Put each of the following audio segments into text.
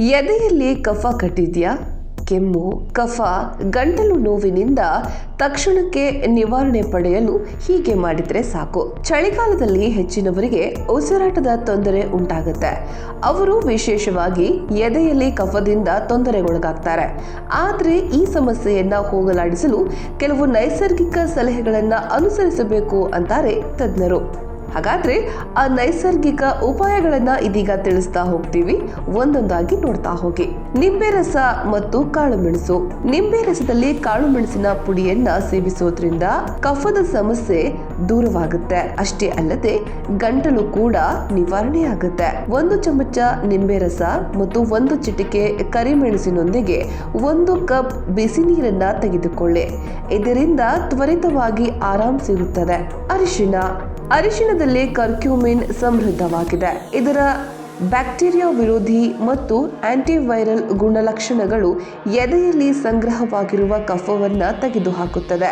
ಎದೆಯಲ್ಲಿ ಕಫ ಕಟ್ಟಿದ್ಯಾ? ಕೆಮ್ಮು, ಕಫ, ಗಂಟಲು ನೋವಿನಿಂದ ತಕ್ಷಣಕ್ಕೆ ನಿವಾರಣೆ ಪಡೆಯಲು ಹೀಗೆ ಮಾಡಿದ್ರೆ ಸಾಕು. ಚಳಿಗಾಲದಲ್ಲಿ ಹೆಚ್ಚಿನವರಿಗೆ ಉಸಿರಾಟದ ತೊಂದರೆ ಉಂಟಾಗುತ್ತೆ. ಅವರು ವಿಶೇಷವಾಗಿ ಎದೆಯಲ್ಲಿ ಕಫದಿಂದ ತೊಂದರೆಗೊಳಗಾಗ್ತಾರೆ. ಆದರೆ ಈ ಸಮಸ್ಯೆಯನ್ನ ಹೋಗಲಾಡಿಸಲು ಕೆಲವು ನೈಸರ್ಗಿಕ ಸಲಹೆಗಳನ್ನು ಅನುಸರಿಸಬೇಕು ಅಂತಾರೆ ತಜ್ಞರು. ಹಾಗಾದ್ರೆ ಆ ನೈಸರ್ಗಿಕ ಉಪಾಯಗಳನ್ನ ಇದೀಗ ತಿಳಿಸ್ತಾ ಹೋಗ್ತೀವಿ. ಒಂದೊಂದಾಗಿ ನೋಡ್ತಾ ಹೋಗಿ. ನಿಂಬೆ ರಸ ಮತ್ತು ಕಾಳುಮೆಣಸು ನಿಂಬೆ ರಸದಲ್ಲಿ ಕಾಳುಮೆಣಸಿನ ಪುಡಿಯನ್ನ ಸೇವಿಸೋದ್ರಿಂದ ಕಫದ ಸಮಸ್ಯೆ ದೂರವಾಗುತ್ತೆ. ಅಷ್ಟೇ ಅಲ್ಲದೆ ಗಂಟಲು ಕೂಡ ನಿವಾರಣೆ ಆಗುತ್ತೆ ಒಂದು ಚಮಚ ನಿಂಬೆ ರಸ ಮತ್ತು ಒಂದು ಚಿಟಿಕೆ ಕರಿಮೆಣಸಿನೊಂದಿಗೆ ಒಂದು ಕಪ್ ಬಿಸಿ ನೀರನ್ನ ತೆಗೆದುಕೊಳ್ಳಿ. ಇದರಿಂದ ತ್ವರಿತವಾಗಿ ಆರಾಮ್ ಸಿಗುತ್ತದೆ. ಅರಿಶಿನ ಅರಿಶಿಣದಲ್ಲಿ ಕರ್ಕ್ಯೂಮಿನ್ ಸಮೃದ್ಧವಾಗಿದೆ. ಇದರ ಬ್ಯಾಕ್ಟೀರಿಯಾ ವಿರೋಧಿ ಮತ್ತು ಆಂಟಿವೈರಲ್ ಗುಣಲಕ್ಷಣಗಳು ಎದೆಯಲ್ಲಿ ಸಂಗ್ರಹವಾಗಿರುವ ಕಫವನ್ನು ತೆಗೆದುಹಾಕುತ್ತದೆ.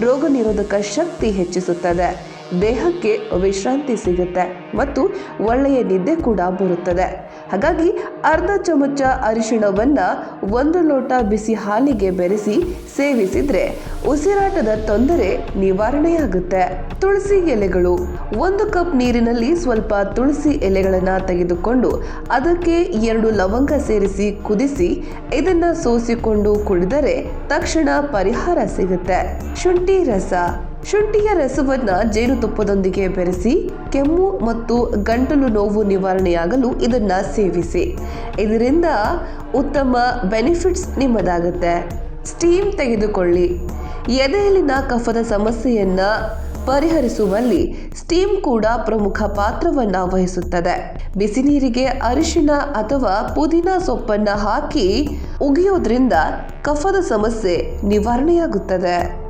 ರೋಗ ನಿರೋಧಕ ಶಕ್ತಿ ಹೆಚ್ಚಿಸುತ್ತದೆ. ದೇಹಕ್ಕೆ ವಿಶ್ರಾಂತಿ ಸಿಗುತ್ತೆ ಮತ್ತು ಒಳ್ಳೆಯ ನಿದ್ದೆ ಕೂಡ ಬರುತ್ತದೆ. ಹಾಗಾಗಿ ಅರ್ಧ ಚಮಚ ಅರಿಶಿಣವನ್ನು ಒಂದು ಲೋಟ ಬಿಸಿ ಹಾಲಿಗೆ ಬೆರೆಸಿ ಸೇವಿಸಿದರೆ ಉಸಿರಾಟದ ತೊಂದರೆ ನಿವಾರಣೆಯಾಗುತ್ತೆ. ತುಳಸಿ ಎಲೆಗಳು ಒಂದು ಕಪ್ ನೀರಿನಲ್ಲಿ ಸ್ವಲ್ಪ ತುಳಸಿ ಎಲೆಗಳನ್ನು ತೆಗೆದುಕೊಂಡು ಅದಕ್ಕೆ ಎರಡು ಲವಂಗ ಸೇರಿಸಿ ಕುದಿಸಿ ಇದನ್ನು ಸೋಸಿಕೊಂಡು ಕುಡಿದರೆ ತಕ್ಷಣ ಪರಿಹಾರ ಸಿಗುತ್ತೆ. ಶುಂಠಿ ರಸ ಶುಂಠಿಯ ರಸವನ್ನ ಜೇನುತುಪ್ಪದೊಂದಿಗೆ ಬೆರೆಸಿ ಕೆಮ್ಮು ಮತ್ತು ಗಂಟಲು ನೋವು ನಿವಾರಣೆಯಾಗಲು ಇದನ್ನ ಸೇವಿಸಿ. ಇದರಿಂದ ಉತ್ತಮ ಬೆನಿಫಿಟ್ಸ್ ನಿಮ್ಮದಾಗುತ್ತೆ. ಸ್ಟೀಮ್ ತೆಗೆದುಕೊಳ್ಳಿ. ಎದೆಯಲ್ಲಿನ ಕಫದ ಸಮಸ್ಯೆಯನ್ನ ಪರಿಹರಿಸುವಲ್ಲಿ ಸ್ಟೀಮ್ ಕೂಡ ಪ್ರಮುಖ ಪಾತ್ರವನ್ನು ವಹಿಸುತ್ತದೆ. ಬಿಸಿ ನೀರಿಗೆ ಅರಿಶಿನ ಅಥವಾ ಪುದೀನ ಸೊಪ್ಪನ್ನ ಹಾಕಿ ಉಗಿಯೋದ್ರಿಂದ ಕಫದ ಸಮಸ್ಯೆ ನಿವಾರಣೆಯಾಗುತ್ತದೆ.